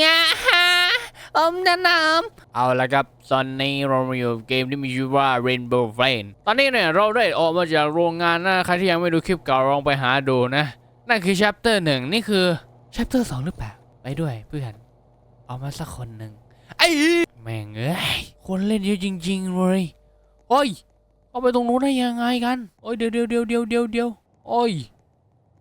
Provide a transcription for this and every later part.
งาอมนานามเอาละครับ ตอนนี้เราอยู่เกมที่มีชื่อว่า Rainbow Flame ตอนนี้เนี่ยเราได้ออกมาจากโรงงานนะใครที่ยังไม่ดูคลิปเก่าลองไปหาดูนะ นั่นคือ chapter หนึ่งนี่คือ chapter สองหรือเปล่า ไปด้วยเพื่อน เอามาสักคนหนึ่งไอ้แม่งเอ้ย คนเล่นเยอะจริง ๆ เลย โอ้ย เอาไปตรงนู้นได้ยังไงกัน โอ้ยเดี๋ยวเดี๋ยวเดี๋ยวเดี๋ยวเดี๋ยวโอ้ย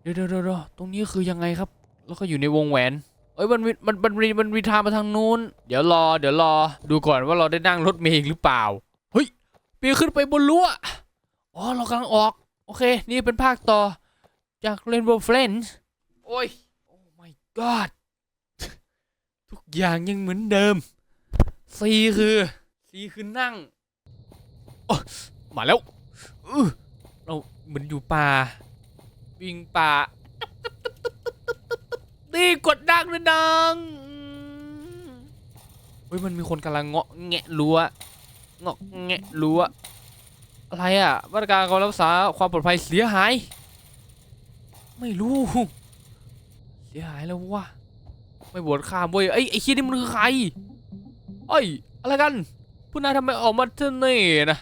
เดี๋ยวเดี๋ยวเดี๋ยวตรงนี้คือยังไงครับ แล้วก็อยู่ในวงแหวน เอ้ยมันมีมันมันมีมันมีทางมาทางนู้น เดี๋ยวรอ เดี๋ยวรอ ดูก่อนว่าเราได้นั่งรถเมล์อีกหรือเปล่า เฮ้ยปีนขึ้นไปบนรั้ว อ๋อ เรากำลังออก โอเค นี่เป็นภาคต่อ จาก Rainbow Friends โอ้ย โอ้ my god ทุกอย่างยังเหมือนเดิมซีคือซีคือนั่งมาแล้วเราเหมือนอยู่ป่าวิ่งป่า นี่กดดังนะดังเฮ้ยมันมีคนกำลังเงาะแงะรั้วเงาะแงะรั้วอะไรอะมาตรการการรักษาความปลอดภัยเสียหาย ไม่รู้ เสียหายแล้ววะไม่บวชข้ามเว้ยไอ้ไอ้ขี้นี่มันคือใครเอ้ยอะไรกันผู้นายทำไมออกมาเท่นี่นะ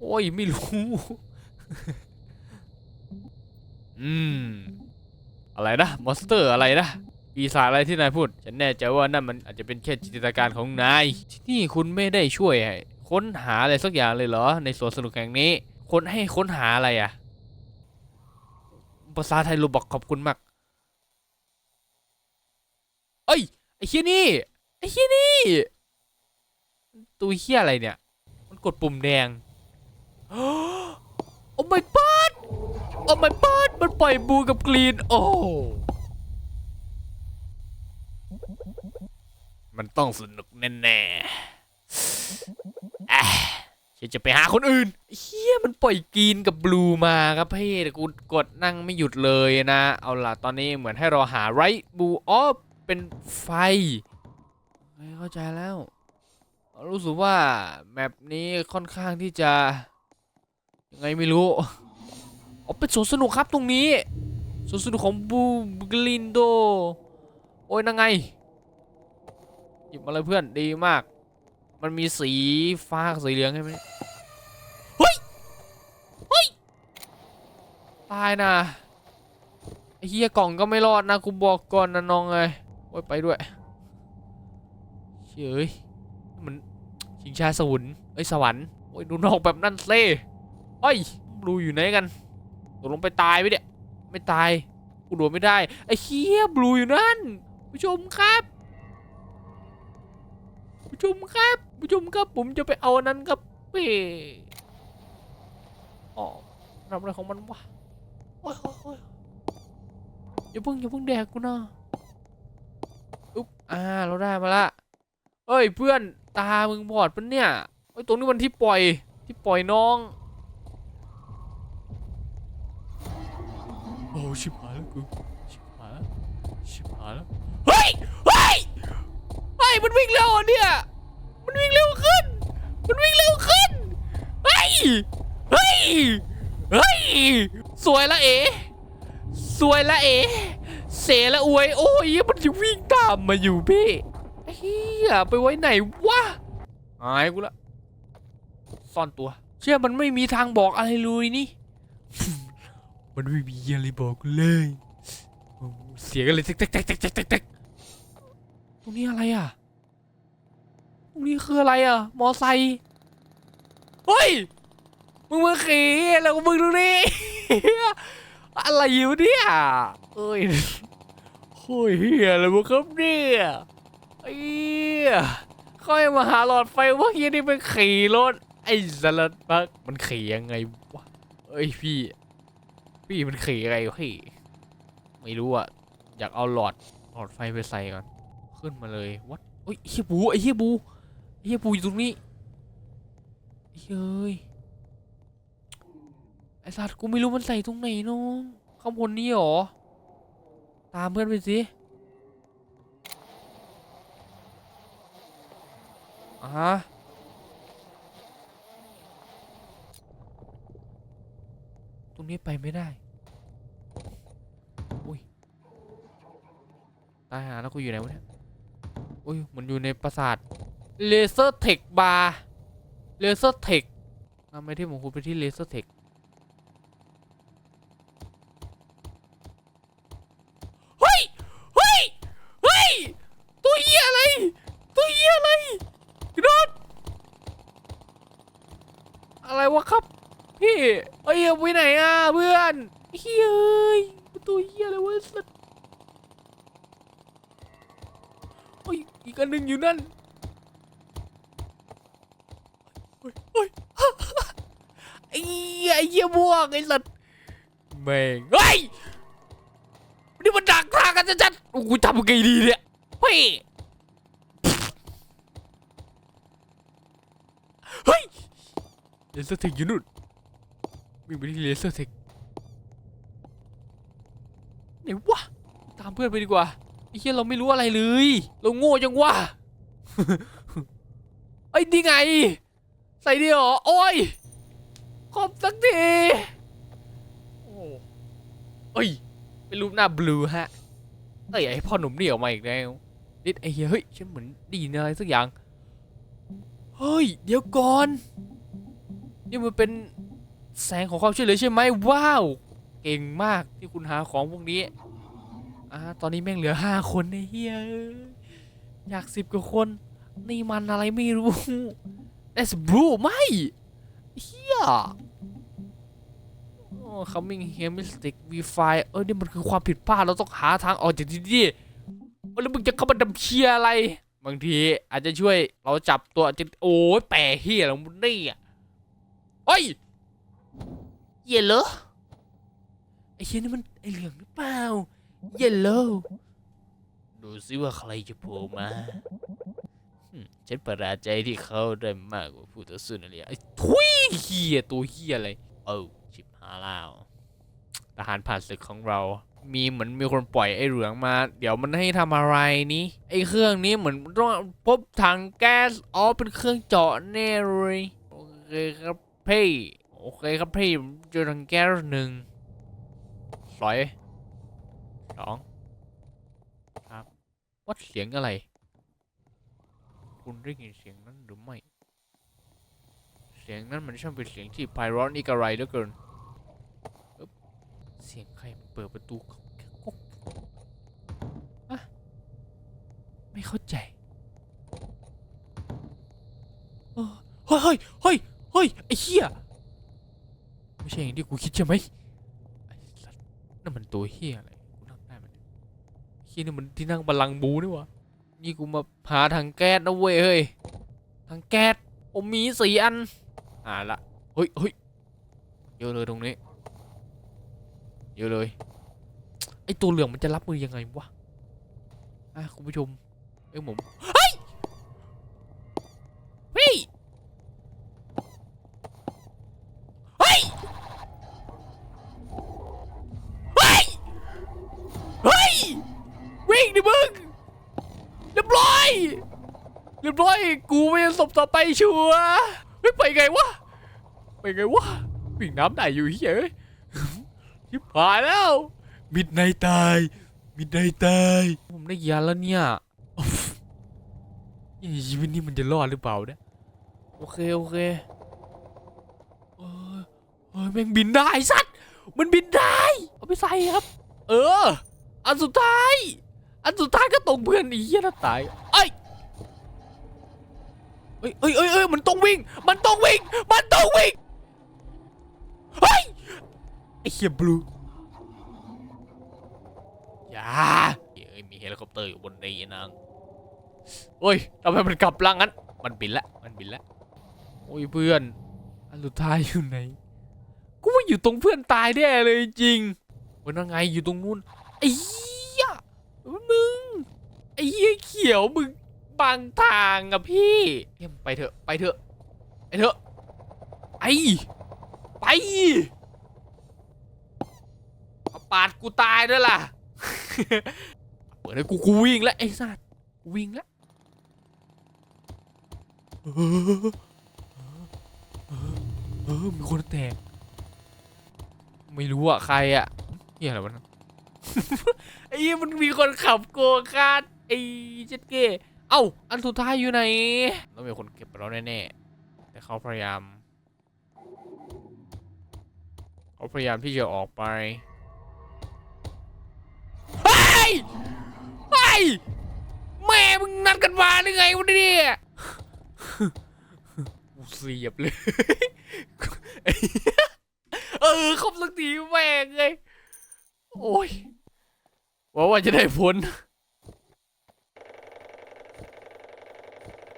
โอ้ยไม่รู้ อืม อะไรนะมอนสเตอร์อะไรนะปีศาจอะไรที่นายพูด ฉันแน่ใจว่านั่นมันอาจจะเป็นแค่จินตนาการของนาย ที่นี่คุณไม่ได้ช่วยให้ค้นหาอะไรสักอย่างเลยเหรอ ในสวนสนุกแห่งนี้ ค้นให้ค้นหาอะไรอะภาษาไทยรูบอกขอบคุณมาก เอ้ยไอ้เฮียนี่ไอ้เฮียนี่ตัวเฮียอะไรเนี่ย มันกดปุ่มแดงโอ้ my god โอ้ my god มันปล่อยบูกับกรีน โอ้ มันต้องสนุกแน่ๆอะฉันจะไปหาคนอื่นเฮียมันปล่อยกรีนกับบลูมาครับพี่แต่กูกดนั่งไม่หยุดเลยนะ เอาล่ะ ตอนนี้เหมือนให้เราหาไรบลูออฟเป็นไฟเข้าใจแล้ว รู้สึกว่าแมปนี้ค่อนข้างที่จะยังไงไม่รู้ อ๋อเป็นสวนสนุกครับตรงนี้สวนสนุกของบูกลินโด โอ้ยนังไง หยิบมาเลยเพื่อนดีมาก มันมีสีฟ้าสีเหลืองใช่ไหมเฮ้ย เฮ้ย ตายนะไอ้เฮียกล่องก็ไม่รอดนะกูบอกก่อนนะน้องเอ้ยโอ้ยไปด้วยเฉยมันชิงชาสวรรค์เอ้ยสวรรค์โอ้ยดูนอกแบบนั่นเซ่เอ้ยบลูอยู่ไหนกัน ตกลงไปตายไปเนี่ย ไม่ตาย กูโดดไม่ได้ ไอ้เฮียบลูอยู่นั่น ผู้ชมครับ ผู้ชมครับ ผู้ชมครับ ผมจะไปเอาอันนั้นครับเป้อ๋อทำอะไรของมันวะโอ้ยโอ้ยโอ้ยอย่าเพิ่งอย่าเพิ่งแดกกูนะอุ๊บ อ่า เราได้มาละ เอ้ยเพื่อน ตามึงบอดปะเนี่ย ไอ้ยตรงนี้มันที่ปล่อย ที่ปล่อยน้อง โอ้ชิบหายแล้วกูชิบหายแล้วชิบหายแล้วเฮ้ยเฮ้ยเฮ้ยมันวิ่งเร็วอะเนี่ยมันวิ่งเร็วขึ้น มันวิ่งเร็วขึ้นเฮ้ยเฮ้ยเฮ้ยสวยละเอ๋สวยละเอ๋เสละอวยโอ้ยมันจะวิ่งตามมาอยู่พี่เฮียไปไว้ไหนวะหายกูละซ่อนตัว เชื่อมันไม่มีทางบอกอะไรเลยนี่ มันไม่มีอะไรบอกเลยเสียกันเลยเต๊กเต๊กเต๊กเต๊กเต๊กตรงนี้อะไรอะ ตรงนี้คืออะไรอะ มอไซค์เฮ้ย มึงมาขี่แล้วก็มึงดูนี่อะไรอยู่เนี่ยเอ้ยโอ้ยเฮียอะไรวะครับเนี่ยไอ้ค่อยมาหาหลอดไฟว่าเฮียนี่เป็นขี่รถไอ้สลัดปักมันขี่ยังไงวะเอ้ยพี่ พี่มันขี่ยังไงวะพี่ไม่รู้อะอยากเอาหลอดหลอดไฟไปใส่ก่อน ขึ้นมาเลยวัดเอ้ยไอ้เฮียบูไอ้เฮียบูไอ้เฮียบูอยู่ตรงนี้เฮ้ยไอ้สัตว์กูไม่รู้มันใส่ตรงไหนน้องข้างบนนี้หรอ ตามเพื่อนไปสิอ่าฮะตรงนี้ไปไม่ได้ อุ้ย ตายหาแล้วกูอยู่ไหนวะเนี่ยอุ้ยมันอยู่ในปราสาทเลเซอร์เทคบาร์เลเซอร์เทคทำไมที่ผมคุณไปที่เลเซอร์เทคเฮ้ยเฮ้ยเฮ้ยตัวเหี้ยอะไรตัวเหี้ยอะไรกระโดดอะไรวะครับ พี่เอ้ยเอาไปไหนอะเพื่อนเฮ้ยเอ้ยตัวเหี้ยอะไรวะสัสโอ้ยอีกอั นั่นโอ้ยยไอ้เหี้ยไอ้เหี้ยม่วงไอ้สัสแม่งเฮ้ยนี่มันดักทางกันจัดๆโอ้กูทำยังไงดีเนี่ยพี่เฮ้ยเลเซอร์เทคอยู่นู่นวิ่งไปที่เลเซอร์เทคไหนวะตามเพื่อนไปดีกว่าไอ้เหี้ยเราไม่รู้อะไรเลย เราโง่จังวะ ไอ้ยนี่ไง ใส่ดีเหรอ โอ้ยขอบสักที โอ้เอ้ย เป็นรูปหน้าบลูฮะ เอ้ยไอพ่อหนุ่มนี่ออกมาอีกแล้วนิดไอ้เฮ้ย ฉันเหมือนดีนอะไรสักอย่าง เฮ้ย เดี๋ยวก่อน นี่มันเป็นแสงของความช่วยเหลือใช่ไหมว้าว เก่งมากที่คุณหาของพวกนี้อ่าตอนนี้แม่งเหลือห้าคนไอ้เฮีย อยากสิบกว่าคน นี่มันอะไรไม่รู้ That's blue ไม่เฮียโอ้ coming here mistake we find เออนี่มันคือความผิดพลาด เราต้องหาทางออกจากที่นี่เออแล้วมึงจะเข้ามาดำเชียร์อะไร บางทีอาจจะช่วยเราจับตัวจะโอ้ยแปรเฮียแล้วมึงนี่อะโอ้ยเยลโลไอ้เชี่ยนี่มันไอเหลืองหรือเปล่าเยลโล ดูสิว่าใครจะโผล่มาฉันประหลาดใจที่เขาได้มากกว่าผู้ต่อสู้นั่นเลยไอ้ทุยเฮียตัวเฮียอะไร เอ้าชิบหาแล้วทหารผ่านศึกของเรา มีเหมือนมีคนปล่อยไอ้เหลืองมา เดี๋ยวมันให้ทำอะไรนี้ ไอ้เครื่องนี้เหมือนต้องพบถังแก๊ส อ๋อ เป็นเครื่องเจาะแน่เลยโอเคครับพี่ โอเคครับพี่เจอทางแก๊สหนึ่งสอยสอง วัดเสียงอะไร คุณได้ยินเสียงนั้นหรือไม่ เสียงนั้นมันช่างเป็นเสียงที่ไพเราะนี่กระไรเหลือเกิน เสียงใครเปิดประตูอกแก๊กก๊อะไม่เข้าใจเฮ้ยเฮ้ยเฮ้ยเฮ้ยไอ้เหี้ยไม่ใช่อย่างที่กูคิดใช่ไหมไอ้สัตว์นั่นมันตัวเฮี้ยอะไร กูนั่งได้ไหมเนี่ย ที่นี่มันที่นั่งบัลลังก์บูนี่วะนี่กูมาหาทางแก๊สนะเว้ยเฮ้ยทางแก๊สผมมีสี่อันอ่าละเฮ้ยเฮ้ยเยอะเลยตรงนี้เยอะเลยไอตัวเหลืองมันจะรับมือยังไงวะอะคุณผู้ชมเอ้ยผม ยบร้อยกูไม่ยังศพต่อไปชัวร์เฮ้ยไปไงวะไปไงวะวิ่งน้ำได้อยู่เฮ้ยชิบหายแล้วมิดในตายมิดในตายผมได้ยาแล้วเนี่ยอุ๊ฟนี่ชีวิตนี้มันจะรอดหรือเปล่าเนี่ยโอเคโอเคเออเฮ้ยแม่งบินได้สัตว์มันบินได้เอาไปใส่ครับ เออ อันสุดท้าย อันสุดท้ายก็ตรงเพื่อนอีเหี้ยน่าตายเอ้ย เอ้ยเอ้ยเอ้ยเอ้ยมันต้องวิ่ง มันต้องวิ่ง มันต้องวิ่ง เฮ้ย ไอ้เหี้ยบลูอย่าเอ้ยมีเฮลิคอปเตอร์อยู่บนนี้นางโอ้ยทำไมมันกลับลังงั้น มันบินละ มันบินละ โอ้ยเพื่อน อันสุดท้ายอยู่ไหน กูว่าอยู่ตรงเพื่อนตายแน่เลยจริงวันนั้นไงอยู่ตรงนู้นไอ้เหี้ยมึง ไอ้เหี้ยเขียวมึง บังทางอะพี่เยี่ยมไปเถอะไปเถอะไปเถอะไปไปปาดกูตายด้วยล่ะเปิดให้กูกูวิ่งแล้วไอ้สัตว์วิ่งแล้วเออเออมีคนแตก ไม่รู้อะใครอะเฮียอะไรวะไอ้ยี่มันมีคนขับโกคาร์ดไอ้เจ็ดเก้ เอ้า อันสุดท้ายอยู่ไหนต้องมีคนเก็บไปแล้วแน่ๆ แต่เขาพยายาม เขาพยายามที่จะออกไปเฮ้ยเฮ้ยแม่มึงนัดกันมาหรือไงวะเนี่ยกูเสียบเลย เออครบสักทีแม่งเลย โอ้ยหว่าว่าจะได้ผล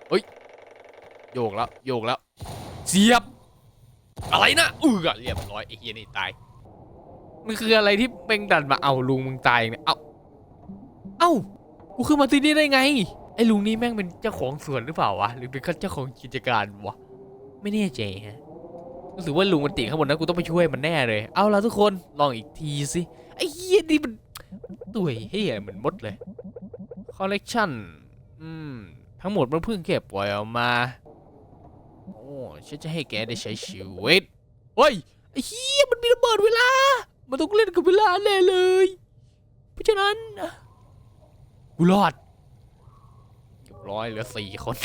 เฮ้ย โยกแล้วโยกแล้วเสียบ อะไรนะอือเรียบร้อยไอ้เฮียนี่ตายมันคืออะไรที่เป่งดันมาเอาลุงมึงตายเนี่ยเอาเอ้ากูขึ้นมาที่นี่ได้ไง ไอ้ลุงนี่แม่งเป็นเจ้าของสวนหรือเปล่าวะหรือเป็นเจ้าของกิจการวะไม่แน่ใจฮะรู้สึกว่าลุงมันติดข้างบนนะกูต้องไปช่วยมันแน่เลย เอาละทุกคนลองอีกทีสิไอ้เหี้ยนี่มันตัวเฮียเหมือนมดเลยคอลเลกชันอืมทั้งหมดมันเพิ่งเก็บปล่อยออกมา ฉันจะให้แกได้ใช้ชีวิตเฮ้ยไอ้เหี้ยมันมีระเบิดเวลา มันต้องเล่นกับเวลาแน่เลย เพราะฉะนั้นกูรอดเรียบร้อยเหลือสี่คน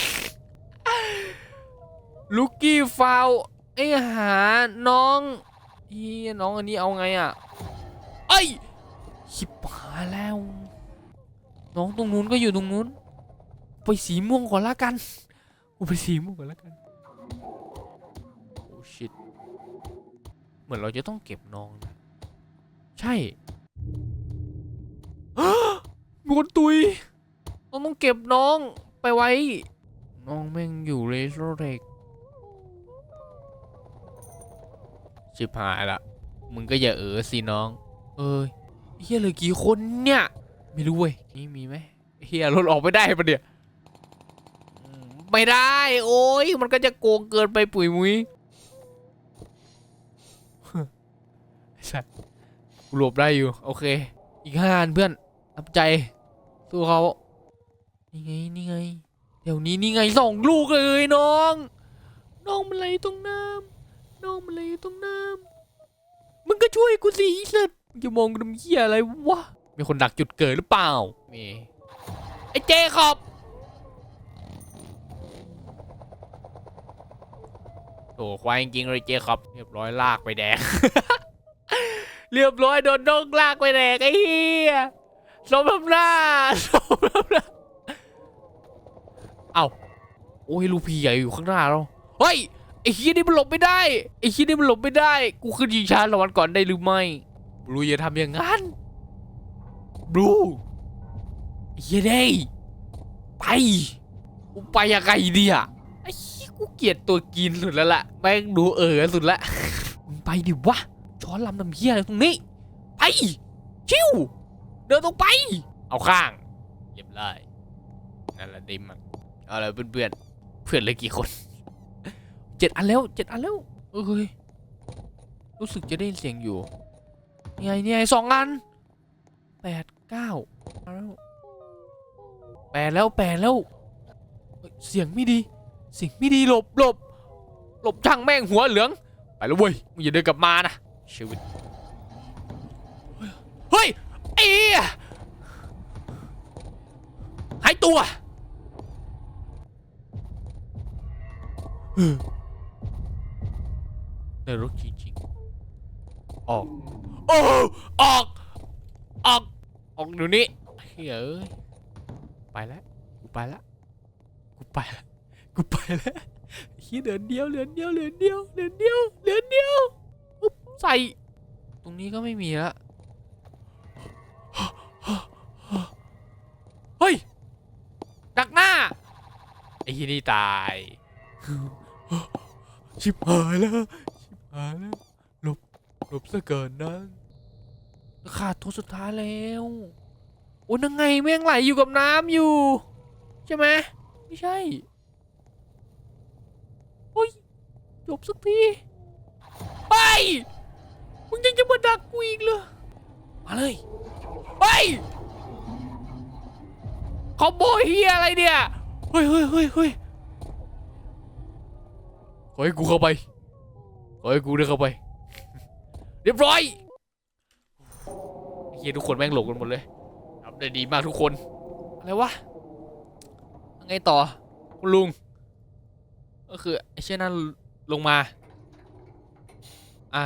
ลูกกี้ฟาวไอ้หาน้องเฮียน้องอันนี้เอาไงอะเอ้ยชิบหาแล้ว น้องตรงนู้นก็อยู่ตรงนู้น ไปสีม่วงก่อนละกันกูไปสีม่วงก่อนละกัน เหมือนเราจะต้องเก็บน้องนะใช่มีคนตุยเราต้องเก็บน้องไปไว้ น้องแม่งอยู่เรสโรเร็กชิบหายละ มึงก็อย่าเออสิน้อง เอ้ยเฮียเหลือกี่คนเนี่ย ไม่รู้เว้ย นี่มีไหมเฮียรถออกไม่ได้ปะเนี่ยอืมไม่ได้ โอ้ยมันก็จะโกงเกินไปปุ๋ยมุ้ย ไอ้ สัตว์กูหลบได้อยู่ โอเค อีกห้าอันเพื่อนนับใจ สู้เขานี่ไงนี่ไง เดี๋ยวนี้นี่ไงสองลูกเลยน้อง น้องมันไหลตรงน้ำน้องมันไหลตรงน้ำมึงก็ช่วยกูสิไอ้สัตว์มึงจะมองกูทำเหี้ยอะไรวะ มีคนดักจุดเกิดหรือเปล่ามีไอ้เจขอบโอ้ควายจริงเลยเจขอบเรียบร้อยลากไปแดง เรียบร้อยโดนนกลากไปแดกไอ้เหี้ยสมน้ำหน้าสมน้ำหน้าเอ้าโอ้ยลูพีใหญ่อยู่ข้างหน้าเราเฮ้ยไอ้เหี้ยนี่มันหลบไม่ได้ไอ้เหี้ยนี่มันหลบไม่ได้ กูขึ้นยิงชาร์จระวันก่อนได้หรือไม่บลูอย่าทำอย่างนั้นบลูเหี้ยได้ไปกูไปยังไงดีอะไอ้เหี้ยกูเกลียดตัวกินสุดแล้วล่ะแม่งดูเออสุดละมึงไปดิวะ ช้อนลำน้ำเหี้ยอะไรตรงนี้ ไป ชิว เดินตรงไป เอาข้างเรียบร้อยนั่นแหละดิมอะเอาละเพื่อนเพื่อนเพื่อนเลยกี่คนเจ็ดอันแล้วเจ็ดอันแล้วเอ้ยรู้สึกจะได้ยินเสียงอยู่นี่ไงนี่ไงสองอันแปดเก้าเอาแล้วแปดแล้วแปดแล้วเฮ้ยเสียงไม่ดี เสียงไม่ดีหลบหลบหลบช่างแม่งหัวเหลือง ไปแล้วเว้ยมึงอย่าเดินกลับมานะ ชีวิต เฮ้ยไอ้เหี้ยหายตัวเออในรถจริงๆออก โอ้ ออก ออก ออกเดี๋ยวนี้เฮ้ยเอ้ยไปแล้ว กูไปแล้ว กูไปแล้ว กูไปแล้วเฮียเดือนเดียวเดือนเดียวเดือนเดียวเดือนเดียวเดือนเดียวอุ๊บ ใส่ ตรงนี้ก็ไม่มีแล้วเฮ้ย ดักหน้า ไอ้ที่นี่ตาย ชิบหายแล้ว ชิบหายแล้ว หลบ หลบซะเกินนั้นขาดตัวสุดท้ายแล้วโอ้นังไงแม่งไหลอยู่กับน้ำอยู่ ใช่ไหมไม่ใช่โอ้ยจบสักที ไป มึงยังจะมาดักกูอีกเหรอ มาเลย ไปคอมโบเฮียอะไรเนี่ย เฮ้ยเฮ้ยเฮ้ยเฮ้ยขอให้กูเข้าไป ขอให้กูได้เข้าไป เรียบร้อยเฮียทุกคนแม่งหลงกันหมดเลยทำได้ดีมากทุกคน อะไรวะไงต่อ คุณลุง ก็คือไอ้เช่นนั้นลงมา อะ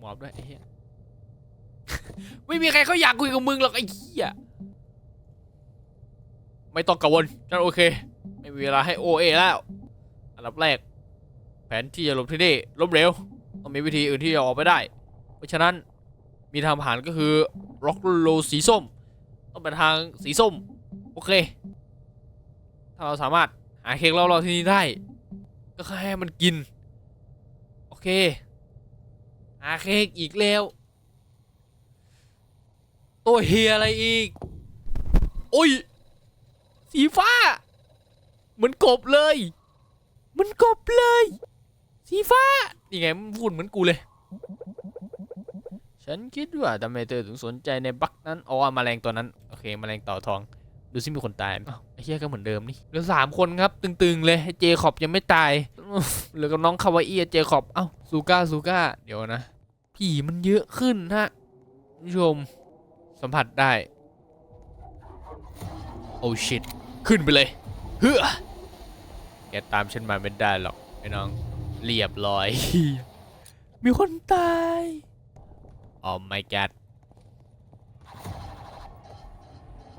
หมอบด้วยไอ้เหี้ย ไม่มีใครเขาอยากคุยกับมึงหรอกไอ้เหี้ย ไม่ต้องกังวลฉันโอเค ไม่มีเวลาให้โอเอแล้ว อันดับแรก แผนที่จะหลบที่นี่ล้มเหลวต้องมีวิธีอื่นที่จะออกไปได้ เพราะฉะนั้นมีทางผ่านก็คือร็อกโลสีส้ม ต้องเป็นทางสีส้ม โอเค ถ้าเราสามารถหาเค้กล่อเราที่นี่ได้ ก็แค่ให้มันกิน โอเค หาเค้กอีกแล้ว ตัวเฮียอะไรอีก โอ้ย สีฟ้า เหมือนกบเลยเหมันกบเลย สีฟ้า นี่ไงมันพูดเหมือนกูเลย ฉันคิดว่าทำไมเธอถึงสนใจในบักนั้นอ๋อแมลงตัวนั้น โอเคแมลงเต่าทอง ดูซิมีคนตายไหมอ้าวไอ้เหี้ยก็เหมือนเดิมนี่เหลือสามคนครับ ตึงๆเลยไอ้เจคอบยังไม่ตายเหลือกับน้องคาวาอี้เจคอบเอ้าซูก้าซูก้าเดี๋ยวนะ ผีมันเยอะขึ้นฮะคุณผู้ชมสัมผัสได้โอ้ชิตขึ้นไปเลยเฮ้อแกตามฉันมาไม่ได้หรอกไอ้น้องเรียบร้อย มีคนตายโอ้ my god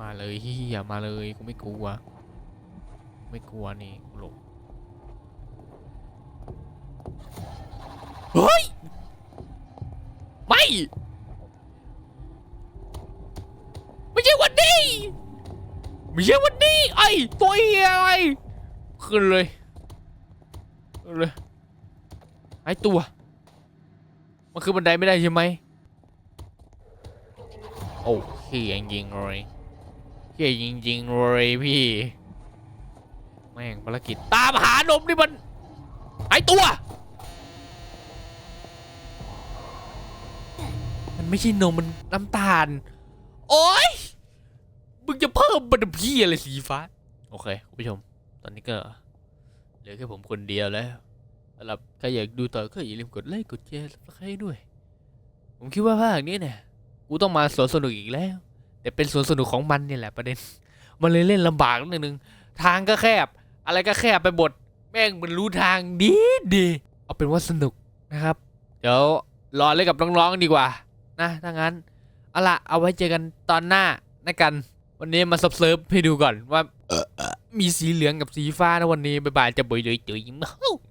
มาเลยเฮียมาเลยกูไม่กลัว ไม่กลัวนี่กูหลบเฮ้ยไม่ไม่ใช่วันนี้ไม่ใช่วันนี้ไอ้ตัวเฮียอะไรขึ้นเลยขึ้นเลยไอ้ตัวมันคือบันไดไม่ได้ใช่ไหมโอ้เฮียจริงเลย เฮียจริงๆเลยพี่ แม่งภารกิจตามหานมนี่มันไอตัว มันไม่ใช่นมมันน้ำตาล โอ้ยมึงจะเพิ่มมันพี่อะไรสีฟ้า โอเคคุณผู้ชม ตอนนี้ก็เหลือแค่ผมคนเดียวแล้วสำหรับใครอยากดูต่อก็อย่าลืมกดไลค์กดแชร์สับสไครต์ด้วย ผมคิดว่าภาคนี้เนี่ย กูต้องมาสนสนุกอีกแล้ว แต่เป็นสวนสนุกของมันนี่แหละประเด็น มันเลยเล่นลำบากนิดนึงทางก็แคบ อะไรก็แคบไปหมดแม่งมันรู้ทางดีดีเอาเป็นว่าสนุกนะครับ เดี๋ยวรอเล่นกับน้องๆดีกว่า นะถ้างั้นเอาละเอาไว้เจอกันตอนหน้านะกัน วันนี้มาซับเซิร์ฟให้ดูก่อนว่ามีสีเหลืองกับสีฟ้านะวันนี้บ๊ายบายจะบ่อยเลยจุย